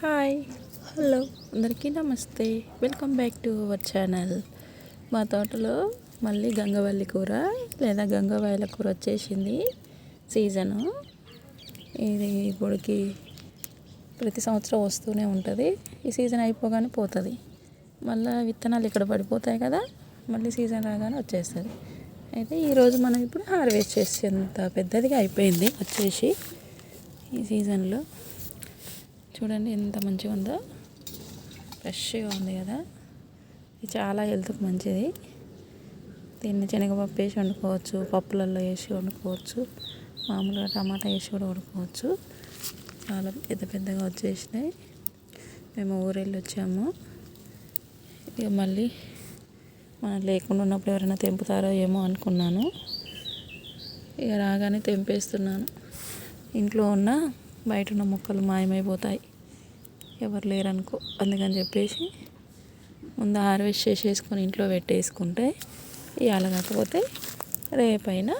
Hi. Hello. అందరికీ నమస్తే. Welcome back to our channel. మా తోటలో మళ్ళీ గంగవల్లి కూర లేదా గంగవాయల కూర వచ్చేసింది సీజను. ఇది ఇప్పుడుకి ప్రతి సంవత్సరం వస్తూనే ఉంటుంది. ఈ సీజన్ అయిపోగానే పోతుంది. మళ్ళీ విత్తనాలు ఇక్కడ పడిపోతాయి కదా మళ్ళీ సీజన్ రాగానే వచ్చేస్తుంది. అయితే ఈరోజు మనం ఇప్పుడు హార్వెస్ట్ చేసేంత పెద్దదిగా అయిపోయింది వచ్చేసి ఈ సీజన్లో. చూడండి ఎంత మంచిగా ఉందో. ఫ్రెష్గా ఉంది కదా. ఇది చాలా హెల్త్కి మంచిది. దీన్ని శనగపప్పు వేసి వండుకోవచ్చు పప్పులలో వేసి వండుకోవచ్చు మామూలుగా టమాటా వేసి కూడా వండుకోవచ్చు. చాలా పెద్ద పెద్దగా వచ్చేసినాయి. మేము ఊరెళ్ళి వచ్చాము. ఇక మళ్ళీ మనం లేకుండా ఉన్నప్పుడు ఎవరైనా తెంపుతారో ఏమో అనుకున్నాను. ఇక రాగానే తెంపేస్తున్నాను. ఇంట్లో ఉన్న బయట ఉన్న మొక్కలు మాయమైపోతాయి. ఎవరు లేరనుకో. అందుకని చెప్పేసి ముందు హార్వెస్ట్ చేసేసుకొని ఇంట్లో పెట్టేసుకుంటే ఇవాళ కాకపోతే రేపైనా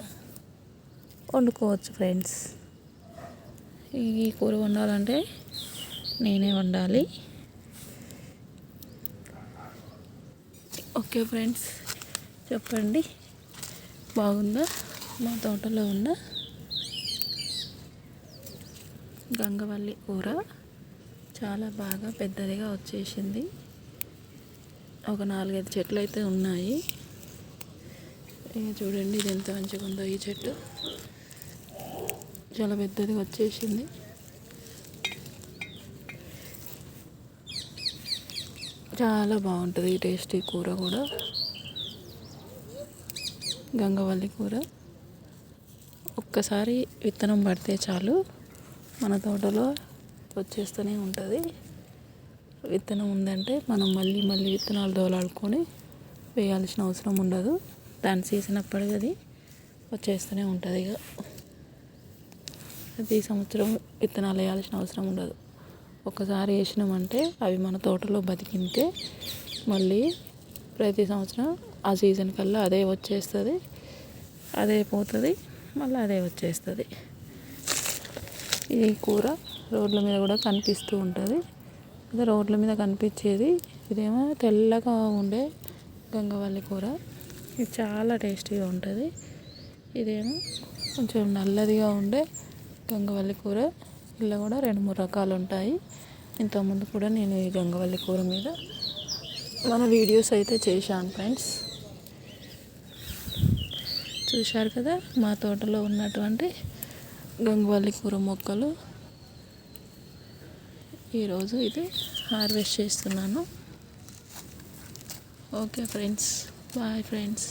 వండుకోవచ్చు ఫ్రెండ్స్. ఈ కూర వండాలంటే నేనే వండాలి. ఓకే ఫ్రెండ్స్ చెప్పండి. బాగుందా? మా తోటలో ఉన్న గంగవల్లి కూర చాలా బాగా పెద్దదిగా వచ్చేసింది. ఒక నాలుగైదు చెట్లు అయితే ఉన్నాయి చూడండి ఇది ఎంత మంచిగా ఉందో ఈ చెట్టు. చాలా పెద్దదిగా వచ్చేసింది. చాలా బాగుంటుంది ఈ టేస్టీ కూర కూడా. గంగవల్లి కూర. ఒక్కసారి విత్తనం పడితే చాలు. మన తోటలో వచ్చేస్తూనే ఉంటుంది. విత్తనం ఉందంటే మనం మళ్ళీ మళ్ళీ విత్తనాలు దోలాడుకొని వేయాల్సిన అవసరం ఉండదు. దాని సీజన్ అప్పటికి అది వచ్చేస్తూనే ఉంటుంది ఇక. ప్రతి సంవత్సరం విత్తనాలు వేయాల్సిన అవసరం ఉండదు. ఒకసారి వేసినామంటే అవి మన తోటలో బతికింటే మళ్ళీ ప్రతి సంవత్సరం ఆ సీజన్ కల్లా అదే వచ్చేస్తుంది. అదే పోతుంది మళ్ళీ అదే వచ్చేస్తుంది. ఈ కూర రోడ్ల మీద కూడా కనిపిస్తూ ఉంటుంది. అదే రోడ్ల మీద కనిపించేది. ఇదేమో తెల్లగా ఉండే గంగవల్లి కూర. ఇది చాలా టేస్టీగా ఉంటుంది. ఇదేమో కొంచెం నల్లదిగా ఉండే గంగవల్లి కూర. ఇలా కూడా రెండు మూడు రకాలు ఉంటాయి. ఇంతకుముందు కూడా నేను ఈ గంగవల్లి కూర మీద మన వీడియోస్ అయితే చేశాను ఫ్రెండ్స్. చూశారు కదా? మా తోటలో ఉన్నటువంటి గంగవల్లి కూర మొక్కలు. ఈరోజు ఇది హార్వెస్ట్ చేస్తున్నాను. Okay friends bye friends.